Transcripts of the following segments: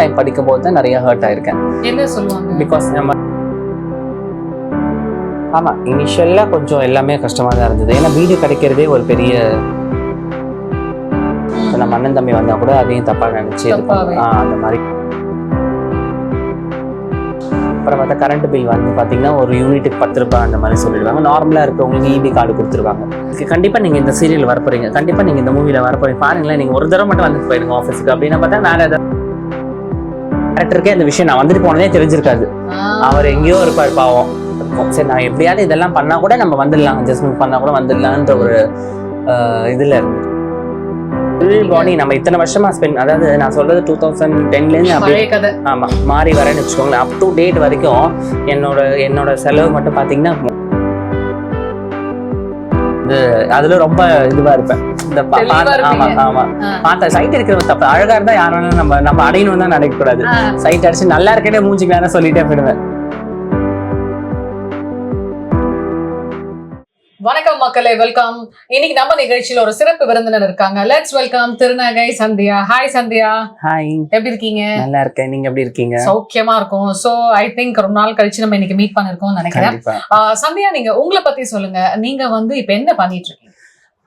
Time படிக்கும் போது தான் நிறைய ஹர்ட் ஆயிருக்கேன். என்ன சொல்லுவாங்க? பிகாஸ் நம்ம ஆமா இனிஷியலா கொஞ்சம் எல்லாமே கஷ்டமா தான் இருந்தது. ஏன்னா வீடு கிடைக்கிறதே ஒரு பெரிய நம்ம அண்ணன் தம்பி வந்தா கூட அதையும் தப்பா நினைச்சு அந்த மாதிரி. அப்புறம் பார்த்தா கரண்ட் பில் வந்து பார்த்தீங்கன்னா ஒரு யூனிட்டுக்கு பத்து ரூபாய் அந்த மாதிரி சொல்லிடுவாங்க. நார்மலாக இருக்கிறவங்களுக்கு இபி கார்டு கொடுத்துருவாங்க. கண்டிப்பாக நீங்கள் இந்த சீரியல் வரப்போறீங்க. கண்டிப்பாக நீங்கள் இந்த மூவியில் வரப்போறீங்க. பாருங்களேன் நீங்கள் ஒரு தடவை மட்டும் வந்து போயிருங்க ஆஃபீஸுக்கு அப்படின்னு பார்த்தா வேற ஏதாவது டேரக்டருக்கே அந்த விஷயம் நான் வந்துட்டு போனதே தெரிஞ்சிருக்காது. அவர் எங்கேயோ இருப்பார் பாவம். சரி நான் எப்படியாவது இதெல்லாம் பண்ணா கூட நம்ம வந்துடலாம். அட்ஜஸ்ட்மெண்ட் பண்ணா கூட வந்துடலான்ற ஒரு இதுல இருந்து. பாடி நம்ம இத்தனை வருஷமா ஸ்பெண்ட் அதாவது நான் சொல்றது டூ தௌசண்ட் டென்லேருந்து ஆமா மாறி வரேன்னு வச்சுக்கோங்களேன். அப் டு டேட் வரைக்கும் என்னோட என்னோட செலவு மட்டும் பாத்தீங்கன்னா இது அதுல ரொம்ப இதுவா இருப்பேன் இந்த ஆமா. ஆமா ஆ. பார்த்த சைட் இருக்கிறவங்க தப்பு அழகா இருந்தா யார் வேணாலும் நம்ம நம்ம அடையணும் தான் நினைக்க கூடாது. சைட் அடிச்சு நல்லா இருக்கேனே மூஞ்சிக்கு வேணா சொல்லிட்டே போயிடுவேன் வணக்கம் மக்களே வெல்கம் இன்னைக்கு நம்ம நிகழ்ச்சியில ஒரு சிறப்பு விருந்தினர் இருக்காங்க. லெட்ஸ் வெல்கம் திருநகை சந்தியா. ஹாய் சந்தியா. ஹாய் எப்படி இருக்கீங்க? நல்லா இருக்கேன். நீங்க எப்படி இருக்கீங்க? சௌக்கியமா இருக்கும். சோ ஐ திங்க் ரொம்ப நாள் கழிச்சு நம்ம இன்னைக்கு மீட் பண்ணிருக்கோம் நினைக்கிறேன். சந்தியா நீங்க உங்களை பத்தி சொல்லுங்க. நீங்க வந்து இப்ப என்ன பண்ணிட்டு இருக்கீங்க?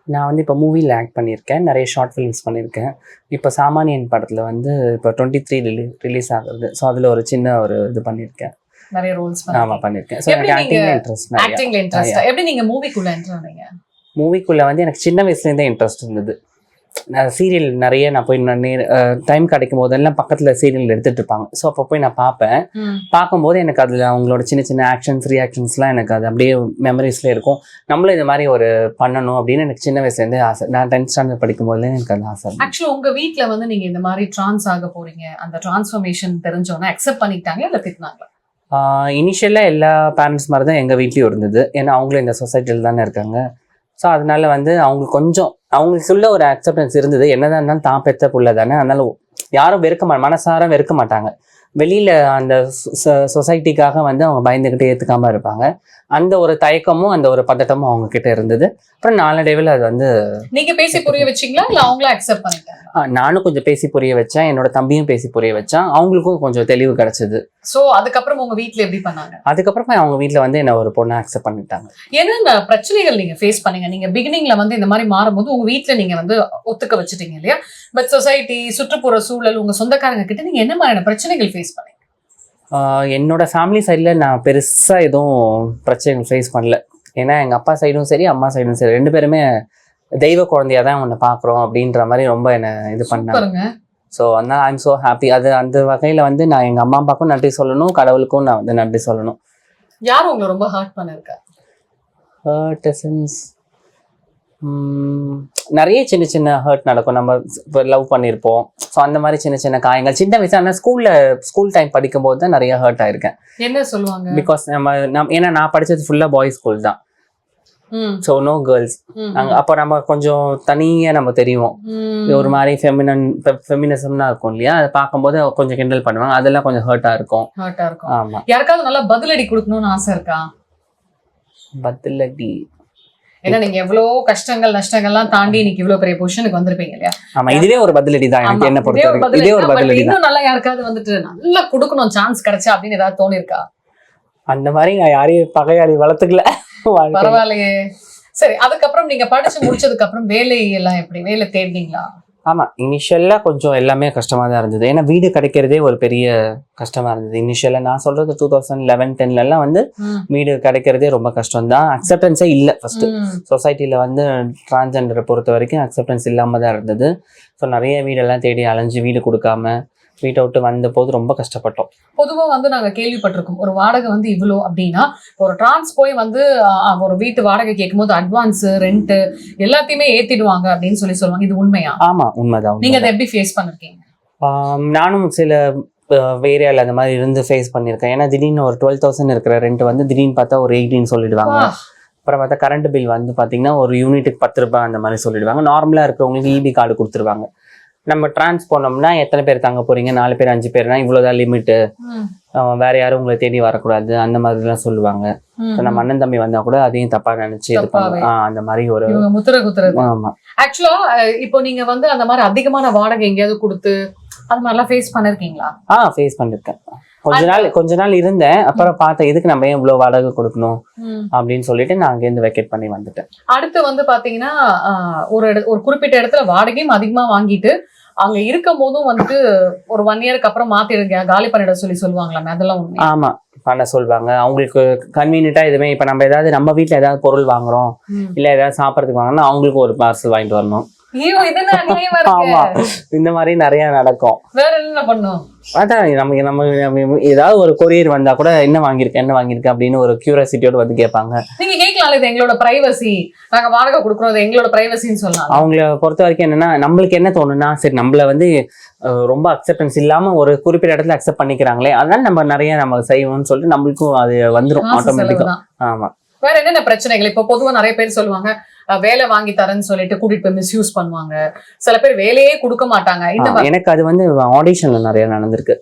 நான் வந்து இப்போ மூவியில் ஆக்ட் பண்ணியிருக்கேன். நிறைய ஷார்ட் ஃபிலிம்ஸ் பண்ணியிருக்கேன். இப்போ சாமானியன் படத்தில் வந்து இப்போ டுவெண்ட்டி த்ரீ ரிலீ ரிலீஸ் ஆகுது ஸோ அதில் ஒரு சின்ன ஒரு இது பண்ணியிருக்கேன். நிறைய ரோல்ஸ் ஆமாம் பண்ணியிருக்கேன் ஸோ எனக்கு இன்ட்ரெஸ்ட் ஆக்டிங்ல இன்ட்ரெஸ்ட் எப்படி நீங்க மூவிக்குள்ள என்டர் ஆனீங்க? மூவிக்குள்ளே வந்து எனக்கு சின்ன வயசுலேருந்தே இன்ட்ரெஸ்ட் இருந்தது. நான் சீரியல் நிறைய நான் போய் நான் டைம் கிடைக்கும் போதெல்லாம் பக்கத்தில் சீரியல் எடுத்துட்டு இருப்பாங்க. ஸோ அப்போ போய் நான் பார்ப்பேன். பார்க்கும்போது எனக்கு அதில் அவங்களோட சின்ன சின்ன ஆக்ஷன்ஸ் ரியாக்ஷன்ஸ்லாம் எனக்கு அது அப்படியே மெமரிஸ்ல இருக்கும். நம்மளும் இது மாதிரி ஒரு பண்ணணும் அப்படின்னு எனக்கு சின்ன வயசுலேருந்தே ஆசை. நான் டென்த் ஸ்டாண்டர்ட் படிக்கும் போதுல எனக்கு அது ஆசை. ஆக்சுவலா உங்க வீட்ல வந்து நீங்க இந்த மாதிரி ட்ரான்ஸ் ஆக போறீங்க. அந்த டிரான்ஸ்ஃபர்மேஷன் தெரிஞ்சோன்னா அக்செப்ட் பண்ணிக்கிட்டாங்க இல்ல திட்டினாங்களா? இனிஷியலாக எல்லா பேரண்ட்ஸ் மாதிரி தான் எங்கள் வீட்லேயும் இருந்தது. ஏன்னா அவங்களும் இந்த சொசைட்டியில் தானே இருக்காங்க. ஸோ அதனால வந்து அவங்களுக்கு கொஞ்சம் அவங்களுக்கு சொல்ல ஒரு அக்செப்டன்ஸ் இருந்தது. என்னதான் இருந்தாலும் தான் பெத்த புள்ள தானே. அதனால யாரும் வெறுக்க மா மனசாரம் வெறுக்க மாட்டாங்க. வெளியில் அந்த சொசைட்டிக்காக வந்து அவங்க பயந்துக்கிட்டே ஏற்றுக்காமல் இருப்பாங்க. அந்த ஒரு தயக்கமும் அந்த ஒரு பதட்டமும் அவங்க கிட்ட இருந்தது. அப்புறம் நாளடைவில் அது வந்து நீங்க பேசி புரிய வச்சீங்களா? இல்ல அவங்கள அக்செப்ட் பண்ணிட்டாங்க நானும் கொஞ்சம் பேசி புரிய வச்சேன். என்னோட தம்பியும் பேசி புரிய வச்சான். அவங்களுக்கும் கொஞ்சம் தெளிவு கிடைச்சது. சோ அதுக்கப்புறம் உங்க வீட்ல எப்படி பண்ணாங்க? அதுக்கப்புறமா அவங்க வீட்டில் வந்து என்ன ஒரு பொண்ணை அக்செப்ட் பண்ணிட்டாங்க. என்னென்ன பிரச்சனைகள் நீங்க ஃபேஸ் பண்ணீங்க? நீங்க பிகினிங்ல வந்து இந்த மாதிரி மாறும்போது உங்க வீட்ல நீங்க வந்து ஒத்துக்க வச்சுட்டீங்க இல்லையா? பட் சொசைட்டி சுற்றுப்புற சூழல் உங்க சொந்தக்காரங்க கிட்ட நீங்க என்ன மாதிரியான பிரச்சனைகள் ஃபேஸ் பண்ணீங்க? ஆஹ் என்னோட ஃபேமிலி சைடில் நான் பெருசாக எதுவும் பிரச்சனைகள் ஃபேஸ் பண்ணல. ஏன்னா எங்கள் அப்பா சைடும் சரி அம்மா சைடும் சரி ரெண்டு பேருமே தெய்வ குழந்தையா தான் உன்னை பார்க்குறோம் அப்படின்ற மாதிரி ரொம்ப என்னை இது பண்ணாங்க. ஸோ அதனால் ஐம் ஸோ ஹாப்பி அது அந்த வகையில் வந்து நான் எங்கள் அம்மா அப்பாவுக்கும் நன்றி சொல்லணும் கடவுளுக்கும் நான் வந்து நன்றி சொல்லணும். யார் உங்களை ரொம்ப ஹர்ட் பண்ணிருக்கா? ஹர்ட் எசன்ஸ் நிறைய சின்ன சின்ன ஹர்ட் நடக்கும். நம்ம இப்போ லவ் பண்ணியிருப்போம் ஸோ அந்த மாதிரி சின்ன சின்ன காயங்கள். சின்ன வயசு ஆனால் ஸ்கூலில் ஸ்கூல் டைம் படிக்கும்போது தான் நிறைய ஹர்ட் ஆயிருக்கேன். என்ன சொல்லுவாங்க? பிகாஸ் நம்ம நம் ஏன்னா நான் படிச்சது ஃபுல்லாக பாய்ஸ் ஸ்கூல் தான். ஸோ நோ கேர்ள்ஸ் அங்கே அப்போ நம்ம கொஞ்சம் தனியாக நம்ம தெரியும். ஒரு மாதிரி ஃபெமினன் ஃபெமினிசம்னா இருக்கும் இல்லையா? அதை பார்க்கும்போது கொஞ்சம் கிண்டல் பண்ணுவாங்க. அதெல்லாம் கொஞ்சம் ஹர்ட்டாக இருக்கும். ஆ இருக்கும். ஆமாம் யாருக்காவது நல்லா பதிலடி கொடுக்கணும்னு ஆசை இருக்கா? பதிலடி. ஏன்னா நீங்க எவ்வளவு கஷ்டங்கள் நஷ்டங்கள்லாம் தாண்டி இன்னைக்கு இவ்வளவு பெரிய பொசிஷனுக்கு வந்திருப்பீங்க இல்லையா? ஆமாம் இதுவே ஒரு பதிலடி தான். எனக்கு ஆமா, என்ன பொறுத்த இதே ஒரு பதிலடி இன்னும் நல்லா யாருக்காவது வந்துட்டு நல்லா கொடுக்கணும் சான்ஸ் கிடைச்சா அப்படின்னு ஏதாவது தோணி இருக்கா அந்த மாதிரி நான் யாரையும் பகையாளி வளர்த்துக்கல. பரவாயில்லையே. சரி அதுக்கப்புறம் நீங்க படிச்சு முடிச்சதுக்கு அப்புறம் வேலை எல்லாம் எப்படி? வேலை தேடினீங்களா? ஆமா இனிஷியலா கொஞ்சம் எல்லாமே கஷ்டமா தான் இருந்தது. ஏன்னா வீடு கிடைக்கிறதே ஒரு பெரிய கஷ்டமா இருந்தது. இனிஷியலா நான் சொல்றது டூ தௌசண்ட் லெவன் டென்ல எல்லாம் வந்து வீடு கிடைக்கிறதே ரொம்ப கஷ்டம் தான். அக்செப்டன்ஸே இல்லை ஃபர்ஸ்ட் ம். சொசைட்டியில் வந்து டிரான்ஜெண்டரை பொறுத்த வரைக்கும் அக்செப்டன்ஸ் இல்லாமல் தான் இருந்தது. ஸோ நிறைய வீடெல்லாம் தேடி அலைஞ்சு வீடு கொடுக்காம வீட்டை விட்டு வந்த போது ரொம்ப கஷ்டப்பட்டோம். பொதுவா வந்து நாங்க கேள்விப்பட்டிருக்கோம் ஒரு வாடகை வந்து இவ்வளோ அப்படின்னா ஒரு டிரான்ஸ் போய் வந்து ஒரு வீட்டு வாடகை கேட்கும்போது அட்வான்ஸ் ரெண்ட் எல்லாத்தையுமே ஏத்திடுவாங்க அப்படின்னு சொல்லி சொல்லுவாங்க. இது உண்மையா? ஆமா உண்மைதான் நீங்க. அதை எப்படி ஃபேஸ் பண்ணிருக்கீங்க? நானும் சில ஏரியாவில் அந்த மாதிரி இருந்து ஃபேஸ் பண்ணியிருக்கேன் ஏன்னா திடீர்னு ஒரு டுவெல் தௌசண்ட் இருக்கிற ரெண்ட் வந்து திடீர்னு பார்த்தா ஒரு எயிட்டின் சொல்லிடுவாங்க. அப்புறம் பார்த்தா கரண்ட் பில் வந்து பார்த்தீங்கன்னா ஒரு யூனிட்டுக்கு பத்து ரூபாய் அந்த மாதிரி சொல்லிடுவாங்க. நார்மலாக இருக்கிறவங்களுக்கு இபி கார்டு கொடுத்துருவாங்க. நம்ம ட்ரான்ஸ் போனோம்னா எத்தனை பேர் தங்க போறீங்க? நாலு பேர் அஞ்சு பேர்னா இவ்வளோதான் லிமிட்டு வேற யாரும் உங்களை தேடி வரக்கூடாது. அந்த மாதிரிலாம் சொல்லுவாங்க. ம், இப்ப நம்ம அண்ணன் தம்பி வந்தா கூட அதையும் தப்பா நினைச்சு அந்த மாதிரி ஒரு முத்திர குத்துறது. ஆமா. ஆக்சுவலா இப்போ நீங்க வந்து அந்த மாதிரி அதிகமான வாடகை எங்கேயாவது கொடுத்து அது மாதிரிலாம் ஃபேஸ் பண்ணிருக்கீங்களா? ஆ ஃபேஸ் பண்ணிருக்கேன். கொஞ்ச நாள் கொஞ்ச நாள் இருந்தேன். அப்புறம் பார்த்தேன் இதுக்கு நம்ம ஏன் இவ்வளவு வாடகை கொடுக்கணும் அப்படின்னு சொல்லிட்டு நான் அங்கேருந்து வெக்கேட் பண்ணி வந்துட்டேன். அடுத்து வந்து பாத்தீங்கன்னா ஒரு ஒரு குறிப்பிட்ட இடத்துல வாடகையும் அதிகமா வாங்கிட்டு அங்க இருக்கும் போதும் வந்துட்டு ஒரு ஒன் இயருக்கு அப்புறம் மாத்திடுங்க காலி பண்ணிட சொல்லி சொல்லுவாங்களாமே அதெல்லாம் ஆமா பண்ண சொல்வாங்க. அவங்களுக்கு கன்வீனியன்ட்டா எதுவுமே இப்ப நம்ம ஏதாவது நம்ம வீட்ல ஏதாவது பொருள் வாங்குறோம் இல்ல ஏதாவது சாப்பிடறதுக்கு வாங்கினா அவங்களுக்கு ஒரு பார்சல் வாங்கிட்டு வரணும். ஆமா. இந்த மாதிரி நிறைய நடக்கும். அதான் நம்ம நம்ம ஏதாவது ஒரு கொரியர் வந்தா கூட என்ன வாங்கியிருக்க என்ன வாங்கியிருக்க அப்படின்னு ஒரு கியூரியாசிட்டியோட வந்து கேட்பாங்க. நீங்க கேட்கலாம் இது எங்களோட பிரைவசி நாங்க வாடகை கொடுக்குறோம் எங்களோட பிரைவசின்னு சொல்லலாம் அவங்கள பொறுத்த வரைக்கும் என்னன்னா நம்மளுக்கு என்ன தோணுன்னா சரி நம்மள வந்து ரொம்ப அக்செப்டன்ஸ் இல்லாம ஒரு குறிப்பிட்ட இடத்துல அக்செப்ட் பண்ணிக்கிறாங்களே அதனால நம்ம நிறைய நம்ம செய்வோம்னு சொல்லிட்டு நம்மளுக்கும் அது வந்துடும் ஆட்டோமேட்டிக்கா. ஆமா. வேற என்னென்ன பிரச்சனைகள்? இப்போ பொதுவா நிறைய பேர் சொல்லுவாங்க வேலை வாங்கி தரேன்னு சொல்லிட்டு கூட்டிட்டு போய் மிஸ்யூஸ் பண்ணுவாங்க. சில பேர் வேலையே கொடுக்க மாட்டாங்க. இந்த எனக்கு அது வந்து ஆடிஷன்ல நிறைய நடந்திருக்கு.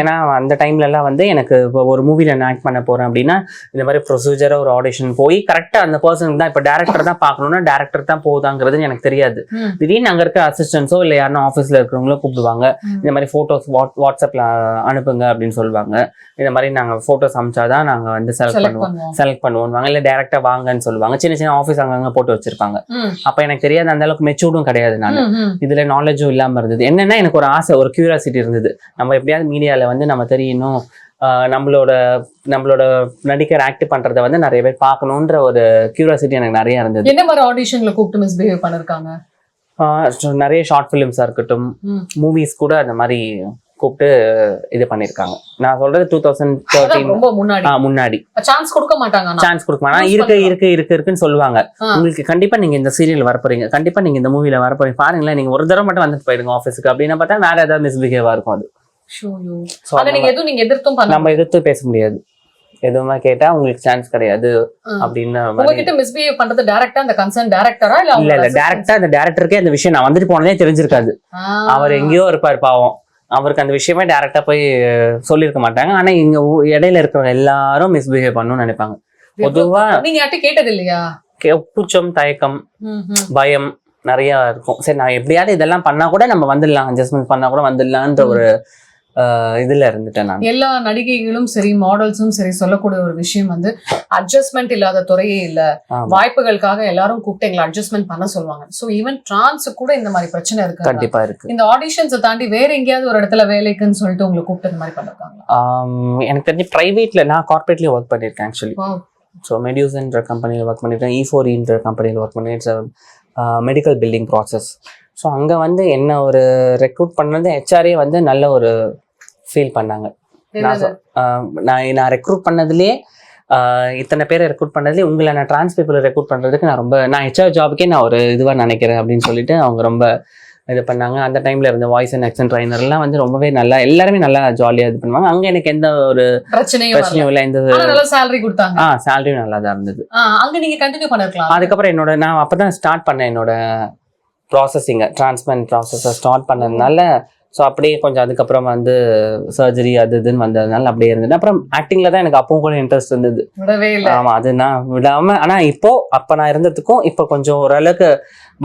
ஏன்னா அந்த டைம்ல எல்லாம் வந்து எனக்கு இப்போ ஒரு மூவில நான் ஆக்ட் பண்ண போறேன் அப்படின்னா இந்த மாதிரி ப்ரொசீஜரா ஒரு ஆடிஷன் போய் கரெக்டா அந்த பர்சனுக்கு தான் இப்போ டேரக்டர் தான் பார்க்கணும்னா டேரக்டர் தான் போகுதாங்கிறது எனக்கு தெரியாது. திடீர்னு அங்க இருக்க அசிஸ்டன்ஸோ இல்ல யாரும் ஆஃபீஸ்ல இருக்கிறவங்களோ கூப்பிடுவாங்க. இந்த மாதிரி போட்டோஸ் வாட்ஸ்அப்ல அனுப்புங்க அப்படின்னு சொல்லுவாங்க. இந்த மாதிரி நாங்க போட்டோஸ் அமிச்சாதான் நாங்க வந்து செலக்ட் பண்ணுவோம். செலக்ட் பண்ணுவோம் இல்ல டேரக்டா வாங்கன்னு சொல்லுவாங்க. சின்ன சின்ன ஆஃபீஸ் அங்கங்க போட்டு வச்சிருப்பாங்க. அப்ப எனக்கு தெரியாது அந்த அளவுக்கு மெச்சூர்டும் கிடையாது நான். இதுல நாலேஜும் இல்லாம இருந்தது. என்னன்னா எனக்கு ஒரு ஆசை ஒரு கியூரியாசிட்டி இருந்தது. நம்ம எப்படியாவது மீடியால வந்து நம்ம தெரியணும். நம்மளோட நம்மளோட நடிகர் ஆக்ட் பண்றத வந்து நிறைய பேர் பார்க்கணுன்ற ஒரு கியூரியாசிட்டி எனக்கு நிறைய இருந்தது. என்ன மாதிரி ஆடிஷன்ல கூப்பிட்டு மிஸ்பிஹேவ் பண்ணிருக்காங்க? நிறைய ஷார்ட் ஃபிலிம்ஸா இருக்கட்டும். மூவிஸ் கூட அந்த மாதிரி கூப்பிட்டு இது பண்ணிருக்காங்க. நான் சொல்றது டூ தௌசண்ட் தேர்ட்டீன் முன்னாடி. முன்னாடி. சான்ஸ் கொடுக்க மாட்டாங்க. சான்ஸ் கொடுக்க மாட்டாங்க. இருக்கு. இருக்கு இருக்கு இருக்குன்னு சொல்லுவாங்க. உங்களுக்கு கண்டிப்பா நீங்க இந்த சீரியல் வரப்போறீங்க. கண்டிப்பா நீங்க இந்த மூவில வரப்போறீங்க. பாருங்களேன் நீங்க ஒரு தடவை மட்டும் வந்துட்டு போயிடுங்க ஆஃபீஸுக்கு அப்படின்னு பார்த்தா வேற ஏதாவது மிஸ்பிஹேவா இருக்கும் அது. நம்ம எதிர்த்து பேச முடியாது. எதுவுமே கேட்டா உங்களுக்கு சான்ஸ் கிடையாது. அப்படின்னு உங்ககிட்ட மிஸ்பிஹேவ் பண்றது டைரக்டா அந்த கன்சர்ன் டைரக்டரா இல்ல இல்ல இல்ல. டேரக்டா அந்த டேரக்டருக்கே அந்த விஷயம் நான் வந்துட்டு போனதே தெரிஞ்சிருக்காது. அவர் எங்கேயோ இருப்பார் பாவம். அவருக்கு அந்த விஷயமே டேரக்டா போய் சொல்லியிருக்க மாட்டாங்க. ஆனா இங்க இடையில இருக்கிறவங்க எல்லாரும் மிஸ்பிஹேவ் பண்ணணும்னு நினைப்பாங்க. பொதுவா நீங்க யார்ட்ட கேட்டது இல்லையா கூச்சம் தயக்கம். பயம் நிறைய இருக்கும். சரி நான் எப்படியாவது இதெல்லாம் பண்ணா கூட நம்ம வந்துடலாம். அட்ஜஸ்ட்மெண்ட் பண்ணா கூட வந்துடலான்ற ஒரு இதுல இருந்துட்டேன் நான். எல்லா நடிகைகளும் சரி மாடல்ஸும் சரி சொல்லக்கூடிய ஒரு விஷயம் வந்து அட்ஜஸ்ட்மெண்ட் இல்லாத துறையே இல்ல. வாய்ப்புகளுக்காக எல்லாரும் கூப்பிட்டு எங்களை அட்ஜஸ்ட்மெண்ட் பண்ண சொல்லுவாங்க. சோ ஈவன் டிரான்ஸ் கூட இந்த மாதிரி பிரச்சனை இருக்கு கண்டிப்பா இருக்கு. இந்த ஆடிஷன்ஸை தாண்டி வேற எங்கேயாவது ஒரு இடத்துல வேலைக்குன்னு சொல்லிட்டு உங்களை கூப்பிட்டு இந்த மாதிரி பண்ணிருக்காங்களா? ஆம், எனக்கு தெரிஞ்சு ப்ரைவேட்ல நான் கார்பரேட்லயும் ஒர்க் பண்ணியிருக்கேன் ஆக்சுவலி. ஸோ மெடியூஸ்ன்ற கம்பெனியில் ஒர்க் பண்ணியிருக்கேன் இ ஃபோர்ன்ற கம்பெனியில் ஒர்க் பண்ணியிருக்கேன் மெடிக்கல் பில்டிங் ப்ராசஸ் ஸோ அங்கே வந்து என்ன ஒரு ரெக்ரூட் பண்ணது ஹெச்ஆரே வந்து நல்ல ஒரு ஃபீல் பண்ணாங்க. நான் நான் ரெக்ரூட் பண்ணதுலேயே இத்தனை பேரை ரெக்ரூட் பண்ணதுலேயே உங்களை நான் டிரான்ஸ் பீப்புளை ரெக்ரூட் பண்ணுறதுக்கு நான் ரொம்ப நான் ஹெச்ஆர் ஜாபுக்கே நான் ஒரு இதுவாக நினைக்கிறேன் அப்படின்னு சொல்லிட்டு அவங்க ரொம்ப இது பண்ணாங்க. அந்த டைம்ல இருந்த வாய்ஸ் அண்ட் ஆக்சன் ட்ரைனர்லாம் வந்து ரொம்பவே நல்லா எல்லாருமே நல்லா ஜாலியாக இது பண்ணுவாங்க. அங்கே எனக்கு எந்த ஒரு பிரச்சனையும் இல்லை எந்த சேலரி கொடுத்தாங்க. ஆ சேலரியும் நல்லா தான் இருந்தது. அங்க நீங்க கண்டினியூ பண்ணிருக்கலாம். அதுக்கப்புறம் என்னோட நான் அப்பதான் ஸ்டார்ட் பண்ணேன் என்னோட ப்ராசஸிங்கை டிரான்ஸ்பிளான்ட் ப்ராசஸை ஸ்டார்ட் பண்ணதுனால ஸோ அப்படியே கொஞ்சம் அதுக்கப்புறம் வந்து சர்ஜரி அது இதுன்னு வந்ததுனால அப்படியே இருந்தது. அப்புறம் ஆக்டிங்ல தான் எனக்கு அப்பவும் கூட இன்ட்ரெஸ்ட் இருந்தது. விடவே இல்ல. ஆமா அது நான் விடாம ஆனா இப்போ அப்ப நான் இருந்ததுக்கும் இப்போ கொஞ்சம் ஓரளவுக்கு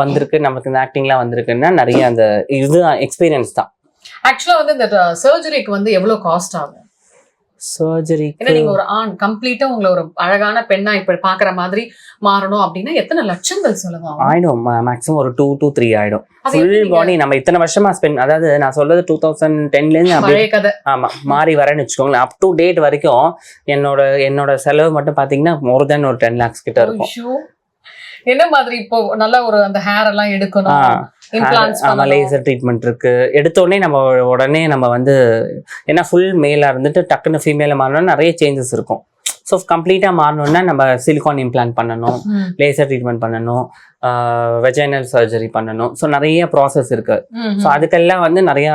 வந்திருக்கு. நமக்கு இந்த ஆக்டிங்லாம் வந்திருக்குன்னா நிறைய அந்த இது எக்ஸ்பீரியன்ஸ் தான். ஆக்சுவலா வந்து இந்த சர்ஜரிக்கு வந்து எவ்வளவு காஸ்ட் ஆகும்? சர்ஜரி ஏன்னா நீங்க ஒரு ஆண் கம்ப்ளீட்டா உங்களை ஒரு அழகான பெண்ணா இப்ப பாக்குற மாதிரி மாறணும் அப்படின்னா எத்தனை லட்சங்கள் செலவாகும்? ஆயிடும். மேக்ஸிமம் ஒரு டூ டூ த்ரீ ஆயிடும். ஃபுல் பாடி நம்ம இத்தனை வருஷமா ஸ்பெண்ட் அதாவது நான் சொல்றது டூ தௌசண்ட் பழைய கதை. ஆமா மாறி வரேன்னு வச்சுக்கோங்களேன். அப் டு டேட் வரைக்கும் என்னோட என்னோட செலவு மட்டும் பாத்தீங்கன்னா மோர் தென் ஒரு டென் லேக்ஸ் கிட்ட இருக்கும். என்ன மாதிரி இப்போ நல்ல ஒரு அந்த ஹேர் எல்லாம் எடுக்கணும். ஆமா லேசர் ட்ரீட்மெண்ட் இருக்கு. எடுத்த உடனே நம்ம உடனே நம்ம வந்து ஏன்னா ஃபுல் மேலா இருந்துட்டு டக்குன்னு ஃபீமேல மாறணும்னா நிறைய சேஞ்சஸ் இருக்கும். ஸோ கம்ப்ளீட்டா மாறணும்னா நம்ம சிலிகான் இம்ப்ளான்ட் பண்ணணும் லேசர் ட்ரீட்மெண்ட் பண்ணணும் வெஜைனல் சர்ஜரி பண்ணணும். ஸோ நிறைய ப்ராசஸ் இருக்கு. ஸோ அதுக்கெல்லாம் வந்து நிறைய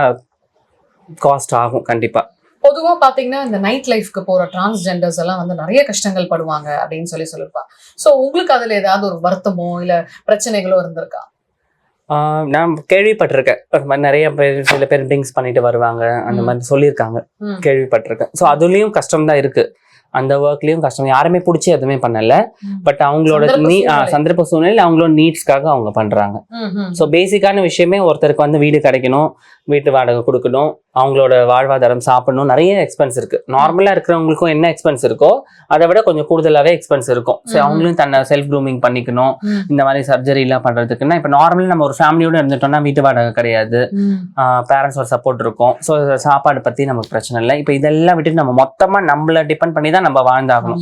காஸ்ட் ஆகும் கண்டிப்பா. பொதுவா பாத்தீங்கன்னா இந்த நைட் லைஃப்க்கு போற டிரான்ஸ்ஜெண்டர்ஸ் எல்லாம் வந்து நிறைய கஷ்டங்கள் படுவாங்க அப்படின்னு சொல்லி சொல்லிருப்பா சோ உங்களுக்கு அதுல ஏதாவது ஒரு வருத்தமோ இல்ல பிரச்சனைகளோ இருந்திருக்கா? நான் கேள்விப்பட்டிருக்கேன் ஒரு மாதிரி நிறைய பேர் சில பேர் ட்ரிங்க்ஸ் பண்ணிட்டு வருவாங்க அந்த. மாதிரி சொல்லியிருக்காங்க. கேள்விப்பட்டிருக்கேன் ஸோ அதுலயும் கஷ்டம் தான் இருக்கு அந்த ஒர்க்லயும் கஷ்டம் யாருமே பிடிச்சி எதுவுமே பண்ணல. பட் அவங்களோட நீ. சந்தர்ப்ப சூழ்நிலை அவங்களோட நீட்ஸ்க்காக அவங்க பண்றாங்க. ஸோ பேசிக்கான விஷயமே ஒருத்தருக்கு வந்து வீடு கிடைக்கணும் வீட்டு வாடகை கொடுக்கணும் அவங்களோட வாழ்வாதாரம் சாப்பிடணும் நிறைய எக்ஸ்பென்ஸ் இருக்கு. நார்மலா இருக்கிறவங்களுக்கும் என்ன எக்ஸ்பென்ஸ் இருக்கோ அதை விட கொஞ்சம் கூடுதலாவே எக்ஸ்பென்ஸ் இருக்கும். ஸோ. அவங்களும் தன்னை செல்ஃப் க்ரூமிங் பண்ணிக்கணும். இந்த மாதிரி சர்ஜரி எல்லாம் பண்றதுக்குன்னா இப்போ நார்மலி நம்ம ஒரு ஃபேமிலியோட இருந்துட்டோம்னா வீட்டு வாடகை கிடையாது. பேரண்ட்ஸோட சப்போர்ட் இருக்கும். ஸோ சாப்பாடு பத்தி நமக்கு பிரச்சனை இல்லை. இப்போ இதெல்லாம் விட்டுட்டு நம்ம மொத்தமா நம்மள டிபெண்ட் பண்ணி தான் நம்ம வாழ்ந்தாகணும்.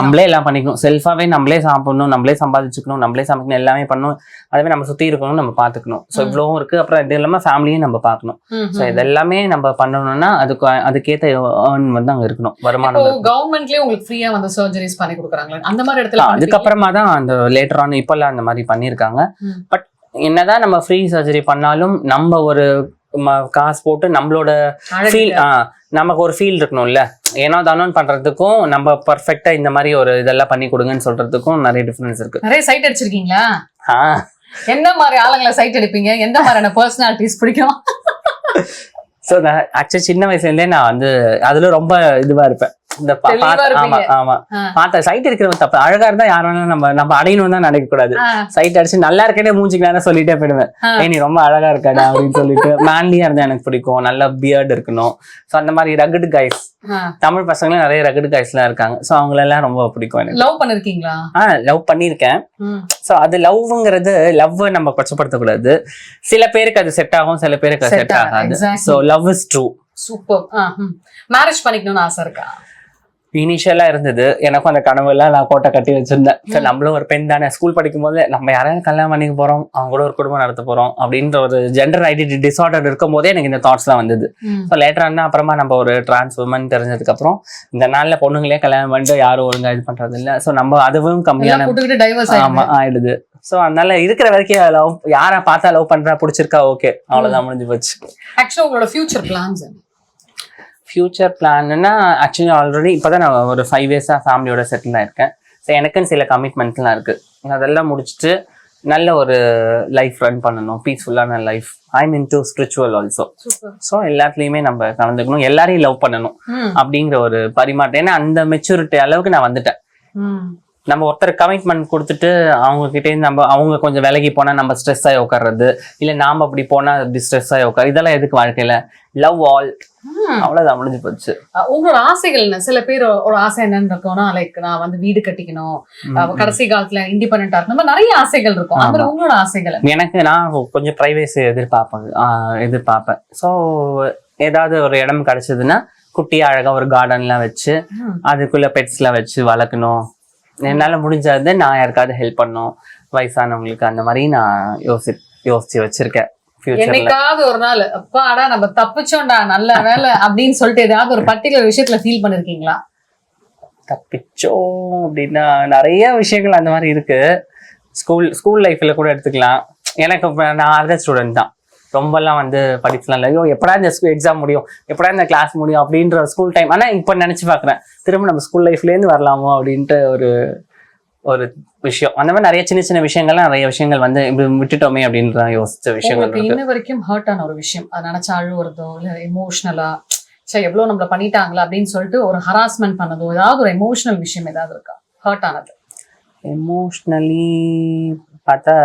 நம்மளே எல்லாம் பண்ணிக்கணும். செல்ஃபாவே நம்மளே சாப்பிடணும் நம்மளே சம்பாதிச்சுக்கணும் நம்மளே சமைக்கணும் எல்லாமே பண்ணணும். அதே மாதிரி நம்ம சுத்தி இருக்கணும் நம்ம பாத்துக்கணும் ஸோ. இவ்வளவும் இருக்கு. அப்புறம் இது இல்லாம ஃபேமிலியும் நம்ம பார்க்கணும். ஸோ. இதெல்லாமே நம்ம பண்ணணும்னா அதுக்கு அதுக்கேற்ற ஏர்ன் வந்து அங்க இருக்கணும் வருமானம். கவர்மெண்ட்லயே உங்களுக்கு ஃப்ரீயா வந்து சர்ஜரிஸ் பண்ணி கொடுக்குறாங்களா அந்த மாதிரி இடத்துல? அதுக்கப்புறமா தான் அந்த லேட்டர் ஆன் இப்பெல்லாம் அந்த மாதிரி பண்ணியிருக்காங்க. பட் என்னதான் நம்ம ஃப்ரீ சர்ஜரி பண்ணாலும் நம்ம ஒரு காசு போட்டு நம்மளோட. ஃபீல் நமக்கு ஒரு ஃபீல் இருக்கணும்ல ஏனோ தானோன்னு பண்றதுக்கும் நம்ம பர்ஃபெக்டா இந்த மாதிரி ஒரு இதெல்லாம் பண்ணி கொடுங்கன்னு சொல்றதுக்கும் நிறைய டிஃபரன்ஸ் இருக்கு நிறைய சைட் அடிச்சிருக்கீங்களா எந்த மாதிரி ஆளுங்களை சைட் அடிப்பீங்க எந்த மாதிரியான பர்சனாலிட்டிஸ் பிடிக்கும் ஸோ ஆக்சுவலி சின்ன வயசுல இருந்தே நான் வந்து அதுல ரொம்ப இதுவா இருப்பேன். இந்த பா- தெளிவா பார்த்த- ஆமா இருப்பீங்க. ஆமா ஆ. பார்த்த சைட் இருக்கிறவங்க தப்பு. அழகா இருந்தா யார் வேணாலும் நம்ம நம்ம அடையணும் தான் நினைக்க கூடாது. சைட் அடிச்சு நல்லா இருக்கேனே மூஞ்சிக்கு நேரம் சொல்லிட்டே போயிடுவேன். ஏய் நீ ரொம்ப அழகா இருக்கடா அப்படின்னு சொல்லிட்டு மேன்லியா இருந்தா எனக்கு பிடிக்கும். நல்ல பியர்ட் இருக்கணும். ஸோ அந்த மாதிரி ரகடு கைஸ். தமிழ் பசங்களும் நிறைய ரகடு கைஸ்லாம் இருக்காங்க. ஸோ அவங்களெல்லாம் ரொம்ப பிடிக்கும் எனக்கு. லவ் பண்ணிருக்கீங்களா? ஆ லவ் பண்ணியிருக்கேன். ம். ஸோ அது லவ்ங்கிறது லவ் நம்ம கொச்சப்படுத்தக்கூடாது சில பேருக்கு அது செட் ஆகும் சில பேருக்கு அது செட் ஆகாது. So love is true super marriage பண்ணிக்கணும்னு ஆசை இருக்கா? இனிஷியலா இருந்தது. எனக்கும் அந்த கனவு எல்லாம் நான் கோட்டை கட்டி வச்சிருந்தேன். சரி நம்மளும் ஒரு பெண் தானே. ஸ்கூல் படிக்கும் போது நம்ம யாரையும் கல்யாணம் பண்ணிக்க போறோம்? அவங்க கூட ஒரு குடும்பம் நடத்த போறோம் அப்படின்ற ஒரு ஜெண்டர் ஐடென்டி டிசார்டர் இருக்கும் போதே எனக்கு இந்த தாட்ஸ்லாம் வந்தது. ஸோ லேட்டர் இருந்தா அப்புறமா நம்ம ஒரு டிரான்ஸ் உமன் தெரிஞ்சதுக்கு அப்புறம் இந்த நாள்ல பொண்ணுங்களே கல்யாணம் பண்ணிட்டு யாரும் ஒழுங்கா இது பண்றது இல்ல. ஸோ நம்ம அதுவும் கம்மியான ஆமா ஆயிடுது. ஸோ அதனால இருக்கிற வரைக்கும் லவ் யாரை பார்த்தா லவ் பண்றா பிடிச்சிருக்கா ஓகே அவ்வளவுதான் முடிஞ்சு போச்சு. ஆக்சுவலா உங்களோட ஃபியூச்சர் பிளான்ஸ் ஃபியூச்சர் பிளான்னா ஆக்சுவலி ஆல்ரெடி இப்போதான் நான் ஒரு ஃபைவ் இயர்ஸாக ஃபேமிலியோட செட்டில் ஆயிருக்கேன் ஸோ எனக்குன்னு சில கமிட்மெண்ட்ஸ்லாம் இருக்கு. அதெல்லாம் முடிச்சுட்டு நல்ல ஒரு லைஃப் ரன் பண்ணணும். பீஸ்ஃபுல்லான life I mean to spiritual also so எல்லாத்துலேயுமே நம்ம கலந்துக்கணும். எல்லாரையும் லவ் பண்ணணும் அப்படிங்கிற ஒரு பரிமாற்றம். ஏன்னா அந்த மெச்சூரிட்டி அளவுக்கு நான் வந்துட்டேன். நம்ம ஒருத்தர் கமிட்மெண்ட் கொடுத்துட்டு அவங்க கிட்டே நம்ம அவங்க கொஞ்சம் விலகி போனா நம்ம ஸ்ட்ரெஸ் ஆகி உட்கார்றது இல்ல நாம அப்படி போனா அப்படி ஸ்ட்ரெஸ் ஆகி உட்கார் இதெல்லாம் எதுக்கு வாழ்க்கையில? Love all. அவ்வளவுதான் முடிஞ்சு போச்சு. உங்களோட ஆசைகள் என்ன? சில பேர் ஒரு ஆசை என்னன்னு இருக்கும்னா லைக் நான் வந்து வீடு கட்டிக்கணும். கடைசி காலத்துல இண்டிபெண்டா இருக்கணும். நிறைய ஆசைகள் இருக்கும். ஆமா. உங்களோட ஆசைகள்? எனக்கு நான் கொஞ்சம் ப்ரைவேசி எதிர்பார்ப்பேன். எதிர்பார்ப்பேன். ஸோ ஏதாவது ஒரு இடம் கிடைச்சதுன்னா குட்டியா அழகா ஒரு கார்டன்லாம் வச்சு. அதுக்குள்ள பெட்ஸ்லாம் வச்சு வளர்க்கணும். என்னால முடிஞ்சது நான் யாருக்காவது ஹெல்ப் பண்ணும். வயசானவங்களுக்கு அந்த மாதிரி நான் யோசி யோசிச்சு வச்சிருக்கேன். என்னைக்காவது ஒரு நாள் அப்பாடா நம்ம தப்பிச்சோம்டா நல்ல வேலை அப்படின்னு சொல்லிட்டு ஏதாவது ஒரு பர்டிகுலர் விஷயத்துல ஃபீல் பண்ணிருக்கீங்களா? தப்பிச்சோம் அப்படின்னா நிறைய விஷயங்கள் அந்த மாதிரி இருக்கு. ஸ்கூல் ஸ்கூல் லைஃப்ல கூட எடுத்துக்கலாம். எனக்கு நான் ஆர்க ஸ்டூடெண்ட் தான். ரொம்பலாம் வந்து படிப்புலாம் இல்லை. ஐயோ எப்படா இந்த எக்ஸாம் முடியும்? எப்படா இந்த கிளாஸ் முடியும்? அப்படின்ற ஸ்கூல் டைம் ஆனால் இப்போ நினச்சி பார்க்குறேன். திரும்ப நம்ம ஸ்கூல் லைஃப்லேருந்து வரலாமோ அப்படின்ட்டு ஒரு ஒரு விஷயம். அந்த மாதிரி நிறைய சின்ன சின்ன விஷயங்கள்லாம் நிறைய விஷயங்கள் வந்து விட்டுட்டோமே அப்படின்ற யோசிச்ச விஷயங்கள் இன்ன வரைக்கும் ஹர்ட் ஆன ஒரு விஷயம். அது நினைச்சா அழுவுறதோ இல்ல எமோஷனலா சரி எவ்வளவு நம்மள பண்ணிட்டாங்களா அப்படின்னு சொல்லிட்டு ஒரு ஹராஸ்மெண்ட் பண்ணதோ ஏதாவது ஒரு எமோஷனல் விஷயம் ஏதாவது இருக்கா? ஹர்ட் ஆனது. எமோஷ்னலி பார்த்தா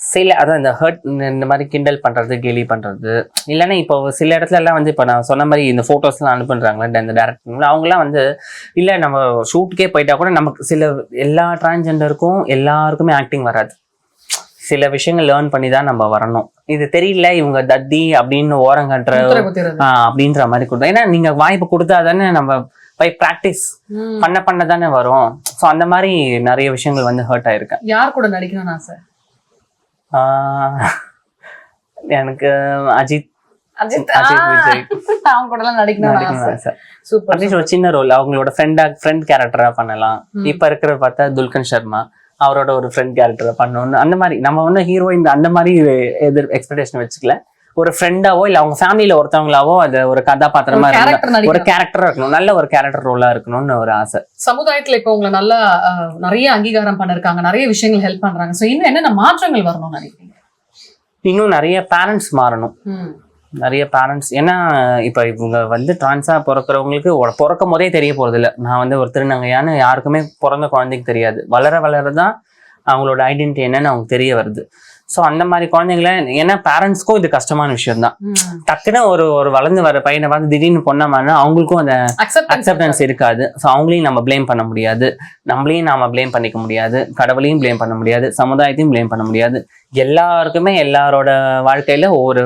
சில அதான் இந்த ஹர்ட் இந்த மாதிரி கிண்டல் பண்றது கேலி பண்றது. இல்லைன்னா இப்போ சில இடத்துல எல்லாம் வந்து இப்போ நான் சொன்ன மாதிரி இந்த ஃபோட்டோஸ்லாம் அனுப்புன்றாங்களே இந்த டேரக்டர் அவங்கலாம் வந்து இல்லை நம்ம ஷூட்டுக்கே போயிட்டா கூட நமக்கு சில எல்லா டிரான்ஜெண்டருக்கும் எல்லாருக்குமே ஆக்டிங் வராது. சில விஷயங்கள் லேர்ன் பண்ணி தான் நம்ம வரணும். இது தெரியல இவங்க தத்தி அப்படின்னு ஆஹ் அப்படின்ற மாதிரி கொடுத்தோம் ஏன்னா நீங்க வாய்ப்பு கொடுத்தா தானே நம்ம பை ப்ராக்டிஸ். பண்ண பண்ண தானே வரும். ஸோ அந்த மாதிரி நிறைய விஷயங்கள் வந்து ஹர்ட் ஆயிருக்கேன் யார் கூட நடிக்கணும்னு ஆசை? எனக்கு அஜித். அஜித் அஜித் விஜய். அவங்க கூட எல்லாம் நடிக்கணும்னு ஆசை. ஆசை. சூப்பர் அட்லீஸ்ட் ஒரு சின்ன ரோல் அவங்களோட ஃப்ரெண்டா ஃப்ரெண்ட் கேரக்டரா பண்ணலாம். இப்ப இருக்கிற பார்த்தா துல்கன் சர்மா. அவரோட ஒரு ஃப்ரெண்ட் கேரக்டரை பண்ணணும்னு. அந்த மாதிரி நம்ம ஒன்றும் ஹீரோயின் அந்த மாதிரி எதிர் எக்ஸ்பெக்டேஷன் வச்சுக்கல. ஒரு ஃப்ரெண்டாவோ இல்ல அவங்க ஃபேமிலியில ஒருத்தவங்களாவோ அது ஒரு கதாபாத்திரமா ஒரு கேரக்டரா இருக்கணும். நல்ல ஒரு கேரக்டர் ரோலா இருக்கணும்னு ஒரு ஆசை. சமுதாயத்துல இப்ப உங்களை நல்லா நிறைய அங்கீகாரம் பண்ணிருக்காங்க. நிறைய விஷயங்கள் ஹெல்ப் பண்றாங்க. சோ இன்னும் என்னென்ன மாற்றங்கள் வரணும்னு நினைக்கிறீங்க? இன்னும் நிறைய பேரண்ட்ஸ் மாறணும். நிறைய பேரண்ட்ஸ் ஏன்னா இப்போ இவங்க வந்து ட்ரான்ஸாக பிறக்கிறவங்களுக்கு பிறக்கும் போதே தெரிய போகிறதில்ல நான் வந்து ஒரு திருநங்கையான்னு யாருக்குமே பிறந்த குழந்தைக்கு தெரியாது. வளர வளர தான் அவங்களோட ஐடென்டிட்டி என்னன்னு அவங்க தெரிய வருது. ஸோ அந்த மாதிரி குழந்தைங்கள ஏன்னா பேரண்ட்ஸ்க்கும் இது கஷ்டமான விஷயம் தான் டக்குன்னு ஒரு ஒரு வளர்ந்து வர பையனை பார்த்து திடீர்னு பொண்ணாமன்னா அவங்களுக்கும் அந்த அக்செப்டன்ஸ் இருக்காது. ஸோ அவங்களையும் நம்ம ப்ளேம் பண்ண முடியாது. நம்மளையும் நாம ப்ளேம் பண்ணிக்க முடியாது. கடவுளையும் ப்ளேம் பண்ண முடியாது. சமுதாயத்தையும் ப்ளேம் பண்ண முடியாது. எல்லாருக்குமே எல்லாரோட வாழ்க்கையில ஒவ்வொரு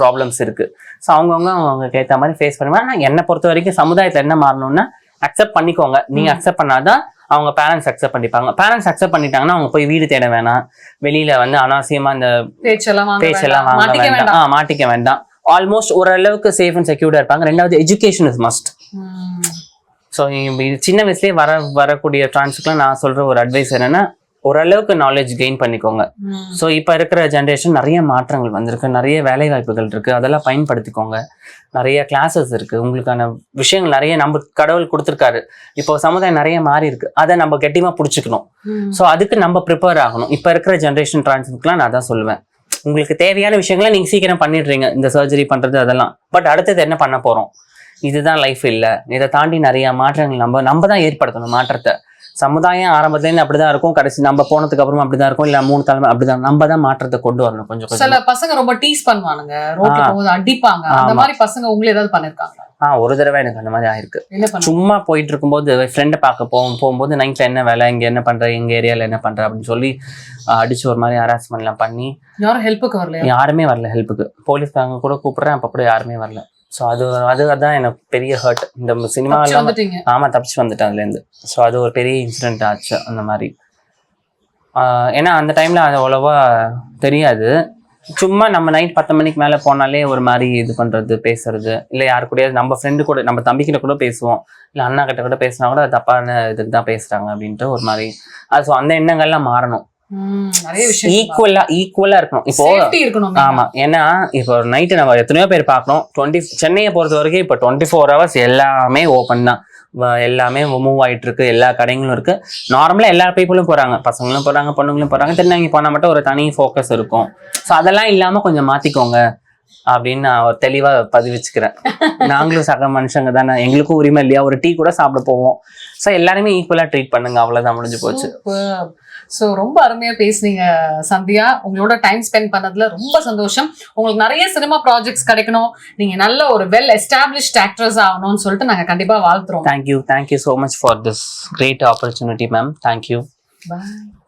ப்ராப்ளம்ஸ் இருக்கு. ஸோ அவங்கவுங்க அவங்களுக்கு ஏற்ற மாதிரி ஃபேஸ் பண்ணுவாங்க ஆனால் என்னை பொறுத்த வரைக்கும் சமுதாயத்தில் என்ன மாறணும்னா அக்செப்ட் பண்ணிக்கோங்க. நீங்க. அக்செப்ட் பண்ணாதான் அவங்க பேரண்ட்ஸ் அக்செப்ட் பண்ணிப்பாங்க. பேரண்ட்ஸ் அக்செப்ட் பண்ணிட்டாங்கன்னா அவங்க போய் வீடு தேட வேணாம். வெளியில வந்து அனாவசியமா இந்த பேச்செல்லாம் வாங்க வேண்டாம். ஆ, மாட்டிக்க வேண்டாம். ஆல்மோஸ்ட் ஓரளவுக்கு சேஃப் அண்ட் செக்யூர்டா இருப்பாங்க. ரெண்டாவது எஜுகேஷன் இஸ் மஸ்ட். ஸோ சின்ன வயசுலேயே வர வரக்கூடிய டிரான்ஸுக்குலாம் நான் சொல்ற ஒரு அட்வைஸ் என்னன்னா ஓரளவுக்கு நாலேஜ் கெயின் பண்ணிக்கோங்க. ஸோ இப்போ இருக்கிற ஜென்ரேஷன் நிறைய மாற்றங்கள் வந்திருக்கு. நிறைய வேலை வாய்ப்புகள் இருக்கு. அதெல்லாம் பயன்படுத்திக்கோங்க. நிறைய கிளாஸஸ் இருக்கு. உங்களுக்கான விஷயங்கள் நிறைய நம்ம கடவுள் கொடுத்துருக்காரு. இப்போ சமுதாயம் நிறைய மாறி இருக்கு. அதை நம்ம கெட்டிமா பிடிச்சிக்கணும். ஸோ அதுக்கு நம்ம ப்ரிப்பேர் ஆகணும். இப்போ இருக்கிற ஜென்ரேஷன் டிரான்ஸ்ஃபர்க்குலாம் நான் தான் சொல்லுவேன். உங்களுக்கு தேவையான விஷயங்களை நீங்க சீக்கிரம் பண்ணிடுறீங்க. இந்த சர்ஜரி பண்றது அதெல்லாம். பட் அடுத்தது என்ன பண்ண போறோம்? இதுதான் லைஃப் இல்லை. இதை தாண்டி நிறைய மாற்றங்கள் நம்ம நம்ம தான் ஏற்படுத்தணும் மாற்றத்தை. சமுதாயம் ஆரம்பத்துலேருந்து அப்படிதான் இருக்கும். கடைசி நம்ம போனதுக்கு அப்புறமா அப்படிதான் இருக்கும். இல்ல மூணு தலைமை அப்படிதான். நம்ம தான் மாற்றத்தை கொண்டு வரணும் கொஞ்சம் சில பசங்க ரொம்ப டீஸ் பண்ணுவானுங்க. ரோட்ல ஆ. போகும்போது அடிப்பாங்க. அந்த. மாதிரி பசங்க உங்களை ஏதாவது பண்ணிருக்காங்களா? ஆ ஒரு தடவை எனக்கு அந்த மாதிரி ஆயிருக்கு. சும்மா போயிட்டு இருக்கும்போது ஃப்ரெண்டை பார்க்க போகும் போகும்போது நைட்ல என்ன வேலை? இங்க என்ன பண்ற? எங்க ஏரியால என்ன பண்ற? அப்படின்னு சொல்லி அடிச்சு ஒரு மாதிரி ஹராஸ்மெண்ட்லாம் பண்ணி யாரும் ஹெல்ப்புக்கு வரலையா? யாருமே வரல ஹெல்ப்புக்கு போலீஸ்காரங்க கூட கூப்பிடுறேன். அப்ப கூட யாருமே வரல. ஸோ அது அது அதான் எனக்கு பெரிய ஹர்ட் இந்த தப்பிச்சு சினிமாவில் வந்துட்டீங்க. ஆமா தப்பிச்சு வந்துட்டேன் அதுலேருந்து. ஸோ அது ஒரு பெரிய இன்சிடென்ட் ஆச்சு அந்த மாதிரி. ஏன்னா அந்த டைம்ல அது அவ்வளோவா தெரியாது. சும்மா நம்ம நைட் பத்து மணிக்கு மேலே போனாலே ஒரு மாதிரி இது பண்றது பேசுறது. இல்லை யாரு கூடயாவது நம்ம ஃப்ரெண்டு கூட நம்ம தம்பிக்கிட்ட கூட பேசுவோம். இல்லை அண்ணா கிட்ட கூட பேசினா கூட அது தப்பான இதுக்கு தான் பேசுறாங்க அப்படின்ட்டு ஒரு மாதிரி. அது ஸோ அந்த எண்ணங்கள்லாம் மாறணும். ஈக்குவலா ஈக்குவலா இருக்கணும். இப்போ ஆமா ஏன்னா இப்போ நைட்டு நம்ம எத்தனையோ பேர் பார்க்கணும் டுவெண்ட்டி சென்னையை பொறுத்த வரைக்கும் இப்போ டுவெண்ட்டி ஃபோர் ஹவர்ஸ் எல்லாமே ஓப்பன் தான். எல்லாமே மூவ் ஆயிட்டு இருக்கு எல்லா கடைகளும் இருக்கு. நார்மலா எல்லா பீப்புளும் போறாங்க. பசங்களும் போறாங்க பொண்ணுங்களும் போறாங்க. திருநங்கி போனா மட்டும் ஒரு தனி ஃபோக்கஸ் இருக்கும். ஸோ அதெல்லாம் இல்லாம கொஞ்சம் மாத்திக்கோங்க அப்படின்னு நான் ஒரு தெளிவா பதிவிச்சுக்கிறேன். நாங்களும் சக மனுஷங்க தானே. எங்களுக்கும் உரிமை இல்லையா? ஒரு டீ கூட சாப்பிட போவோம். ஸோ எல்லாருமே ஈக்குவலா ட்ரீட் பண்ணுங்க. அவ்வளவுதான் முடிஞ்சு போச்சு. சோ ரொம்ப அருமையா பேசுனீங்க சந்தியா. உங்களோட டைம் ஸ்பெண்ட் பண்ணதுல ரொம்ப சந்தோஷம். உங்களுக்கு நிறைய சினிமா ப்ராஜெக்ட்ஸ் கிடைக்கணும். நீங்க நல்ல ஒரு வெல் எஸ்டாப்ளிஷ்ட் ஆக்ட்ரஸ் ஆகணும்னு சொல்லிட்டு நாங்க கண்டிப்பா வாழ்த்துறோம். Thank you thank you so much for this great opportunity ma'am thank you Bye.